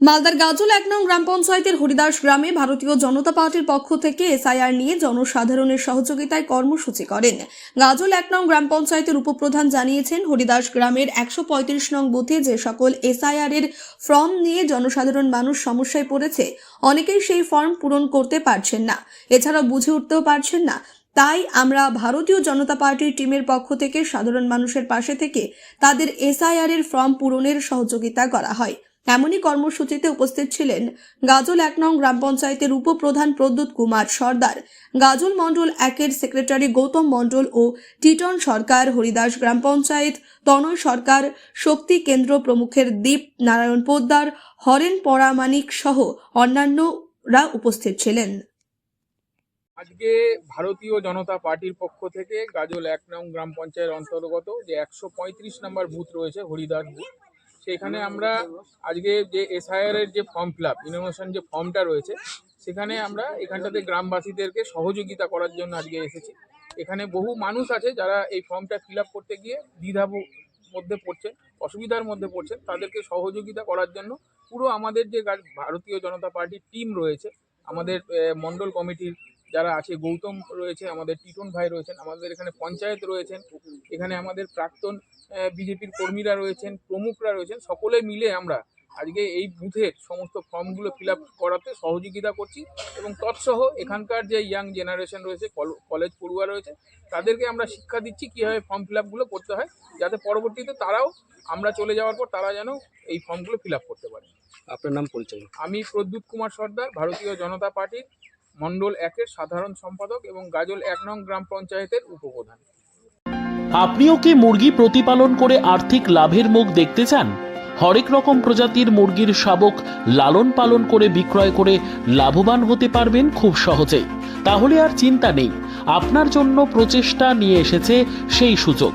মালদার গাজল এক নং গ্রাম পঞ্চায়েতের হরিদাস গ্রামে ভারতীয় জনতা পার্টির পক্ষ থেকে এসআইআর নিয়ে জনসাধারণের সহযোগিতায় কর্মসূচি করেন। গাজল এক নং গ্রাম পঞ্চায়েতের উপপ্রধান জানিয়েছেন, হরিদাস গ্রামের একশো পঁয়ত্রিশ নং বুথে যে সকল এসআইআর এর ফর্ম নিয়ে জনসাধারণ মানুষ সমস্যায় পড়েছে, অনেকেই সেই ফর্ম পূরণ করতে পারছেন না। এছাড়া বুঝে উঠতেও পারছেন না। তাই আমরা ভারতীয় জনতা পার্টির টিমের পক্ষ থেকে সাধারণ মানুষের পাশে থেকে তাদের এসআইআর এর ফর্ম পূরণের সহযোগিতা করা হয়। এমনই কর্মসূচিতে উপস্থিত ছিলেন গাজল এক নং গ্রাম পঞ্চায়েতের উপপ্রধান প্রদ্যুৎ কুমার সর্দার, গাজল মণ্ডল একের সেক্রেটারি গৌতম মণ্ডল ও টিটন সরকার, হরিদাস গ্রাম পঞ্চায়েত, তনয় সরকার, শক্তি কেন্দ্র প্রমুখের দীপ নারায়ণ পোদ্দার, হরেন পরামানিক সহ অন্যান্যরা উপস্থিত ছিলেন। আজকে ভারতীয় জনতা পার্টির পক্ষ থেকে গাজল এক নং গ্রাম পঞ্চায়েত অন্তর্গত যে একশো পঁয়ত্রিশ নম্বর বুথ রয়েছে হরিদাস বুথ সেখানে আমরা আজকে যে এসআইআর এর যে ফর্ম ফিল আপ ইনোভেশন যে ফর্মটা রয়েছে সেখানে আমরা এখানটাতে গ্রামবাসীদেরকে সহযোগিতা করার জন্য আজকে এসেছি। এখানে বহু মানুষ আছে যারা এই ফর্মটা ফিল আপ করতে গিয়ে দ্বিধা মধ্যে পড়ছে অসুবিধার মধ্যে পড়ছে তাদেরকে সহযোগিতা করার জন্য পুরো আমাদের যে ভারতীয় জনতা পার্টির টিম রয়েছে আমাদের আহ, মণ্ডল কমিটির যারা আছে গৌতম রয়েছে আমাদের টিটন ভাই রয়েছেন আমাদের এখানে পঞ্চায়েত রয়েছেন এখানে আমাদের প্রাক্তন বিজেপির কর্মীরা রয়েছেন প্রমুখরা রয়েছেন সকলে মিলে আমরা আজকে এই বুথের সমস্ত ফর্মগুলো ফিল আপ করাতে সহযোগিতা করছি এবং তৎসহ এখানকার যে ইয়াং জেনারেশন রয়েছে কল- কলেজ পড়ুয়া রয়েছে তাদেরকে আমরা শিক্ষা দিচ্ছি কীভাবে ফর্ম ফিল আপগুলো করতে হয় যাতে পরবর্তীতে তারাও আমরা চলে যাওয়ার পর তারা যেন এই ফর্মগুলো ফিল আপ করতে পারে। আপনার নাম পরিচয়? আমি প্রদ্যুৎ কুমার সর্দার ভারতীয় জনতা পার্টির মণ্ডল একের সাধারণ সম্পাদক এবং গাজল এক নং গ্রাম পঞ্চায়েতের উপপ্রধান। আপনিও কি মুরগি প্রতিপালন করে আর্থিক লাভের মুখ দেখতে চান? হরেক রকম প্রজাতির মুরগির শাবক লালন পালন করে বিক্রয় করে লাভবান হতে পারবেন খুব সহজেই। তাহলে আর চিন্তা নেই, আপনার জন্য প্রচেষ্টা নিয়ে এসেছে সেই সুযোগ।